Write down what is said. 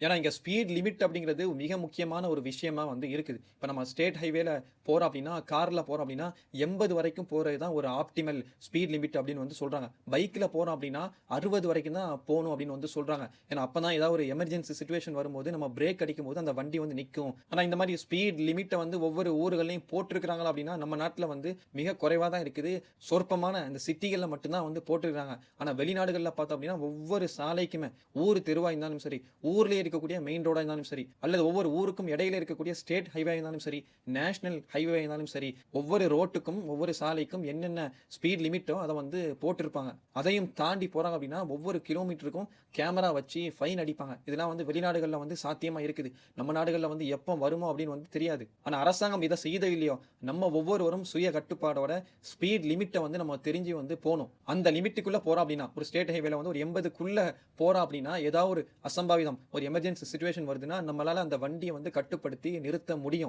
ஏன்னா இங்கே speed limit அப்படிங்கிறது மிக முக்கியமான ஒரு விஷயமா வந்து இருக்குது. இப்போ நம்ம ஸ்டேட் ஹைவேல போகிறோம் அப்படின்னா, காரில் போகிறோம் அப்படின்னா 80 வரைக்கும் போகிறது தான் ஒரு ஆப்டிமல் ஸ்பீட் லிமிட் அப்படின்னு வந்து சொல்கிறாங்க பைக்கில் போகிறோம் அப்படின்னா 60 வரைக்கும் தான் போகணும் அப்படின்னு வந்து சொல்கிறாங்க ஏன்னா அப்பதான் ஏதாவது ஒரு எமர்ஜென்சி சுச்சுவேஷன் வரும்போது நம்ம பிரேக் அடிக்கும்போது அந்த வண்டி வந்து நிற்கும் ஆனால் இந்த மாதிரி ஸ்பீட் லிமிட்டை வந்து ஒவ்வொரு ஊர்களையும் போட்டிருக்கிறாங்களா அப்படின்னா, நம்ம நாட்டில் வந்து மிக குறைவாக தான் இருக்குது. சொற்பமான இந்த சிட்டிகளில் மட்டும்தான் வந்து போட்டிருக்கிறாங்க ஆனால் வெளிநாடுகளில் பார்த்தோம் அப்படின்னா, ஒவ்வொரு சாலைக்குமே ஊர் தெருவாக இருந்தாலும் சரி, ஊர்லேயே இருக்கக்கூடிய மெயின் ரோடாக இருந்தாலும் சரி, அல்லது ஒவ்வொரு ஊருக்கும் இடையில இருக்கக்கூடிய ஸ்டேட் ஹைவே இருந்தாலும் சரி, நேஷனல் ஹைவே இருந்தாலும் சரி, ஒவ்வொரு ரோட்டுக்கும், ஒவ்வொரு சாலைக்கும் என்னென்ன ஸ்பீட் லிமிட்டோ அதை வந்து போட்டிருப்பாங்க. அதையும் தாண்டி போறாங்க அப்படின்னா, ஒவ்வொரு கிலோமீட்டருக்கும் கேமரா வச்சு ஃபைன் அடிப்பாங்க. இதெல்லாம் வந்து வெளிநாடுகளில் வந்து சாத்தியமா இருக்குது. நம்ம நாடுகளில் வந்து எப்போ வருமோ அப்படின்னு வந்து தெரியாது. ஆனால் அரசாங்கம் இதை செய்தோ இல்லையோ, நம்ம ஒவ்வொருவரும் சுய கட்டுப்பாடோட ஸ்பீட் லிமிட்டை வந்து நம்ம தெரிஞ்சு வந்து போகணும் அந்த லிமிட்டுக்குள்ளே போறோம் அப்படின்னா, ஒரு ஸ்டேட் ஹைவேல வந்து ஒரு எண்பதுக்குள்ளே போகிறோம் அப்படின்னா, ஏதாவது ஒரு அசம்பாவிதம், ஒரு எமர்ஜென்சி சுச்சுவேஷன் வருதுன்னா, நம்மளால அந்த வண்டியை வந்து கட்டுப்படுத்தி நிறுத்த முடியும்.